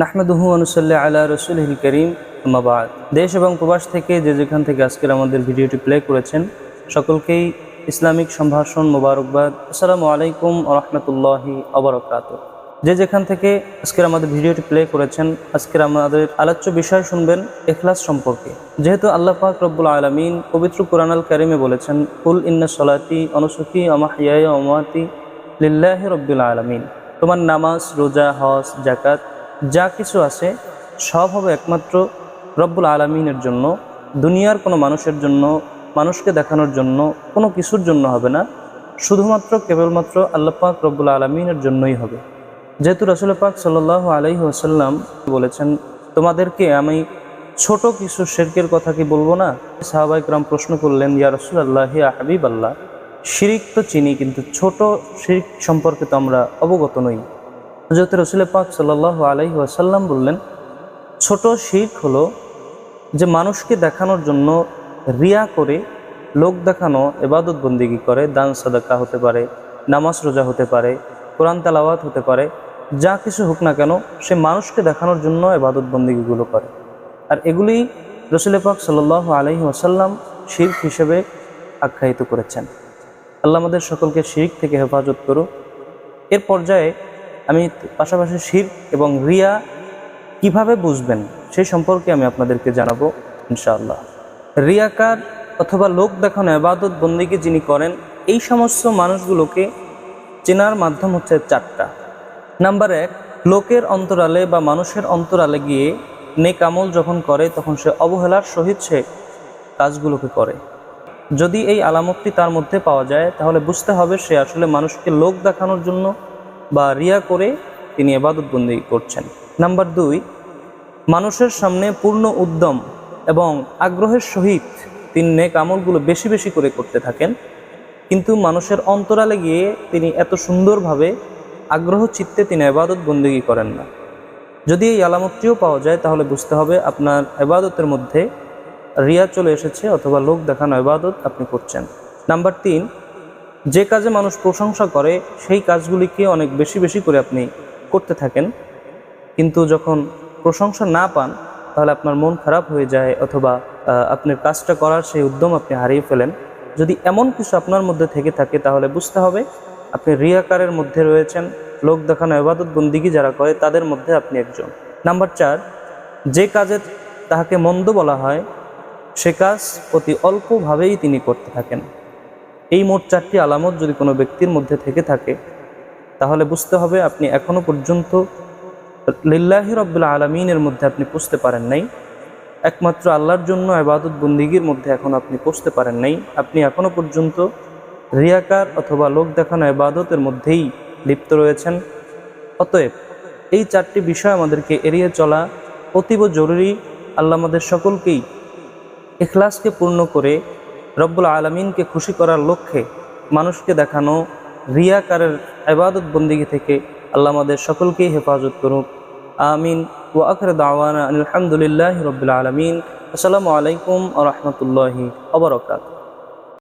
নাহমেদুহু অনুসল্লা আল্লাহ রসুলহিল করিম মাবাদ দেশ এবং প্রবাস থেকে যে যেখান থেকে আজকের আমাদের ভিডিওটি প্লে করেছেন, সকলকেই ইসলামিক সম্ভাষণ মোবারকবাদ। আসসালামু আলাইকুম রহমতুল্লাহি অবরকাত যে যেখান থেকে আজকের আমাদের ভিডিওটি প্লে করেছেন, আজকের আমাদের আলোচ্য বিষয় শুনবেন এখলাস সম্পর্কে। যেহেতু আল্লাহ পাক রব্বুল আলমিন পবিত্র কোরআনাল কারিমে বলেছেন, কুল ইন্না সলাতি অনুসুকি আমাহিয়া অমাতি লিল্লাহ রব্বুল আলমিন। তোমার নামাজ, রোজা, হজ জাকাত যা কিছু আছে, সব হবে একমাত্র রব্বুল আলমিনের জন্য। দুনিয়ার কোনো মানুষের জন্য, মানুষকে দেখানোর জন্য, কোনো কিছুর জন্য হবে না। শুধুমাত্র, কেবলমাত্র আল্লাহ পাক রব্বুল আলমিনের জন্যই হবে। যেহেতু রসুল পাক সাল্লাহ আলহি আসাল্লাম বলেছেন, তোমাদেরকে আমি ছোট কিছু শেরকের কথা কি বলব না? সাহাবাইকরাম প্রশ্ন করলেন, ইয়া রসুল আল্লাহ হাবিব আল্লাহ শিরিক তো চিনি, কিন্তু ছোট শিরিক সম্পর্কে তো আমরা অবগত নই। হজরত রসুল পাক সাল্লাহ আলহি আসাল্লাম বললেন, ছোট শিখ হলো যে মানুষকে দেখানোর জন্য রিয়া করে লোক দেখানো এবাদত বন্দিগি করে, দান সাদাকা হতে পারে, নামাজ রোজা হতে পারে, কোরআন তালাওয়াত হতে পারে, যা কিছু হোক না কেন সে মানুষকে দেখানোর জন্য এবাদত বন্দিগিগুলো করে। আর এগুলি রসুল পাক সাল্লাহ আলহি আসাল্লাম শির্ক হিসেবে আখ্যায়িত করেছেন। আল্লাহ আমাদের সকলকে শির্ক থেকে হেফাজত করুক। এর পর্যায়ে আমি পাশাপাশি শির এবং রিয়া কীভাবে বুঝবেন সেই সম্পর্কে আমি আপনাদেরকে জানাব, ইনশাআল্লাহ। রিয়াকার অথবা লোক দেখানো আবাদত বন্দিকে যিনি করেন, এই সমস্ত মানুষগুলোকে চেনার মাধ্যম হচ্ছে চারটা। নাম্বার এক, লোকের অন্তরালে বা মানুষের অন্তরালে গিয়ে নেক আমল যখন করে, তখন সে অবহেলার সহিত সে কাজগুলোকে করে। যদি এই আলামতটি তার মধ্যে পাওয়া যায়, তাহলে বুঝতে হবে সে আসলে মানুষকে লোক দেখানোর জন্য বা রিয়া করে তিনি এবাদত বন্দি করছেন। নাম্বার দুই, মানুষের সামনে পূর্ণ উদ্যম এবং আগ্রহের সহিত তিনি নেক আমলগুলো বেশি বেশি করে করতে থাকেন, কিন্তু মানুষের অন্তরালে গিয়ে তিনি এত সুন্দরভাবে আগ্রহ চিত্তে তিনি এবাদত বন্দিগি করেন না। যদি এই আলামতটিও পাওয়া যায়, তাহলে বুঝতে হবে আপনার এবাদতের মধ্যে রিয়া চলে এসেছে অথবা লোক দেখানো এবাদত আপনি করছেন। নাম্বার তিন যে কাজে মানুষ প্রশংসা করে, সেই কাজগুলিকে অনেক বেশি বেশি করে আপনি করতে থাকেন। কিন্তু যখন প্রশংসা না পান, তাহলে আপনার মন খারাপ হয়ে যায় অথবা আপনার কাজটা করার সেই উদ্যম আপনি হারিয়ে ফেলেন। যদি এমন কিছু আপনার মধ্যে থেকে থাকে, তাহলে বুঝতে হবে আপনি রিয়াকারের মধ্যে রয়েছেন। লোক দেখানো, এবাদত বন্দিগি যারা করে, তাদের মধ্যে আপনি একজন। নাম্বার চার, যে কাজে তাহাকে মন্দ বলা হয়, সে কাজ অতি অল্পভাবেই তিনি করতে থাকেন। এই মোট চারটি আলামত যদি কোনো ব্যক্তির মধ্যে থেকে থাকে, তাহলে বুঝতে হবে আপনি এখনও পর্যন্ত লিল্লাহি রব্বুল আলমিনের মধ্যে আপনি পুষতে পারেন নাই। একমাত্র আল্লাহর জন্য আবাদত বন্দিগির মধ্যে এখন আপনি পুষতে পারেন নাই। আপনি এখনও পর্যন্ত রিয়াকার অথবা লোক দেখানো আবাদতের মধ্যেই লিপ্ত রয়েছেন। অতএব এই চারটি বিষয় আমাদেরকে এড়িয়ে চলা অতীব জরুরি। আল্লাহ আমাদের সকলকেই এখলাসকে পূর্ণ করে রব্বুল আলমিনকে খুশি করার লক্ষ্যে মানুষকে দেখানো, রিয়াকারের আবাদত বন্দিগি থেকে আল্লাহ আমাদের সকলকেই হেফাজত করুক। আমিন। ও আখর দাওয়ানা আলহামদুলিল্লাহ রবিল আলমিন। আসসালামু আলাইকুম আ রহমতুল্লাহি অবরকাত